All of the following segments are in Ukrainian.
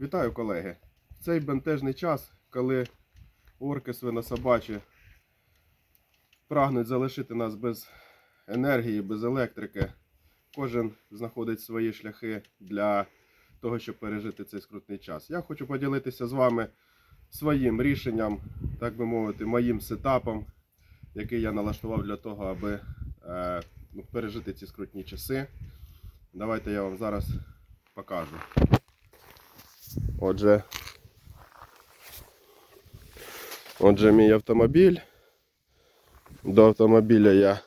Вітаю, колеги! В цей бентежний час, коли орки свинособачі прагнуть залишити нас без енергії, без електрики, кожен знаходить свої шляхи для того, щоб пережити цей скрутний час. Я хочу поділитися з вами своїм рішенням, так би мовити, моїм сетапом, який я налаштував для того, аби е, ну, пережити ці скрутні часи. Давайте я вам зараз покажу. Отже, отже, мій автомобіль. До автомобіля я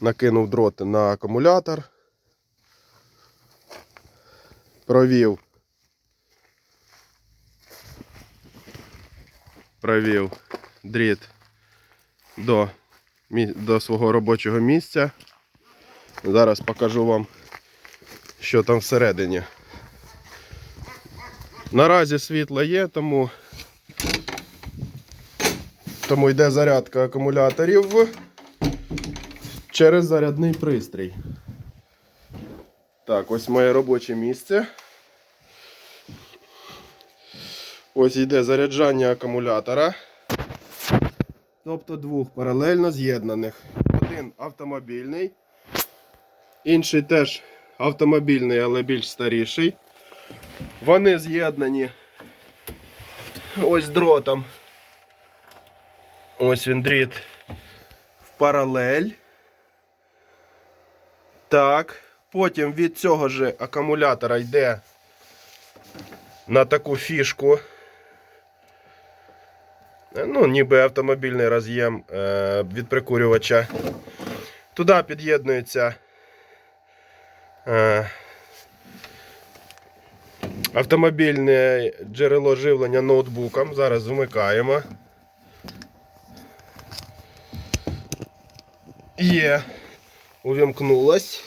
накинув дроти на акумулятор. Провів. Провів дріт до, до свого робочого місця. Зараз покажу вам що там всередині. Наразі світло є, тому, тому йде зарядка акумуляторів через зарядний пристрій. Так, ось моє робоче місце. Ось йде заряджання акумулятора. Тобто двох паралельно з'єднаних. Один автомобільний, інший теж автомобільний, але більш старіший. Вони з'єднані ось дротом. Ось він дріт в паралель. Так. Потім від цього ж акумулятора йде на таку фішку. Е, Ну, ніби автомобільний роз'єм е, від прикурювача. Туди під'єднується Автомобільне джерело живлення ноутбуком. Зараз вмикаємо. Є. Увімкнулось.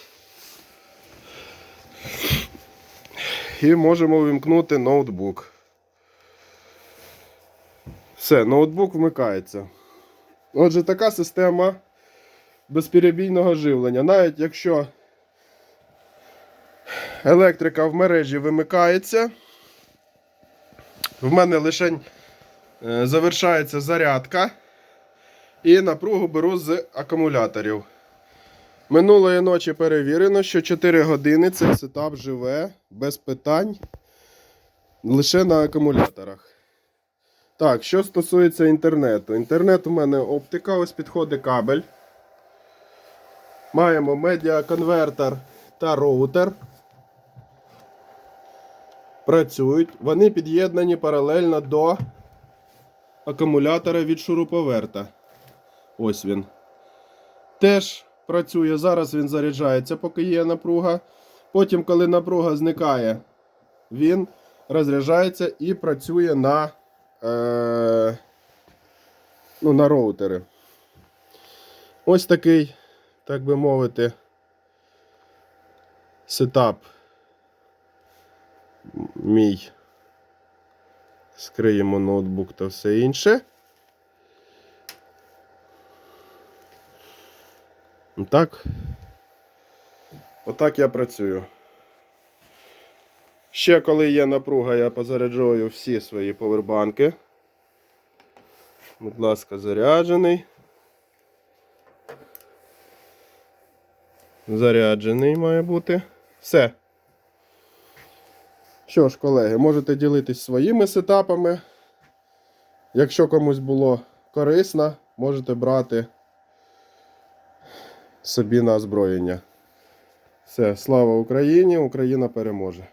І можемо увімкнути ноутбук. Все, ноутбук вмикається. Отже, така система безперебійного живлення. Навіть якщо електрика в мережі вимикається. В мене лише е, завершається зарядка. І напругу беру з акумуляторів. Минулої ночі перевірено, що 4 години цей сетап живе без питань лише на акумуляторах. Так, що стосується інтернету. Інтернет у мене оптика, ось підходить кабель. Маємо медіаконвертер та роутер працюють. Вони під'єднані паралельно до акумулятора від шуруповерта. Ось він. Теж працює. Зараз він заряджається, поки є напруга. Потім, коли напруга зникає, він розряджається і працює на, е, ну, на роутери. Ось такий, так би мовити, сетап мій. Скриємо ноутбук та все інше. Так. Отак я працюю. Ще коли є напруга, я позаряджую всі свої повербанки. Будь ласка, заряджений. Заряджений має бути. Все. Що ж, колеги, можете ділитись своїми сетапами. Якщо комусь було корисно, можете брати собі на озброєння. Все, слава Україні! Україна переможе!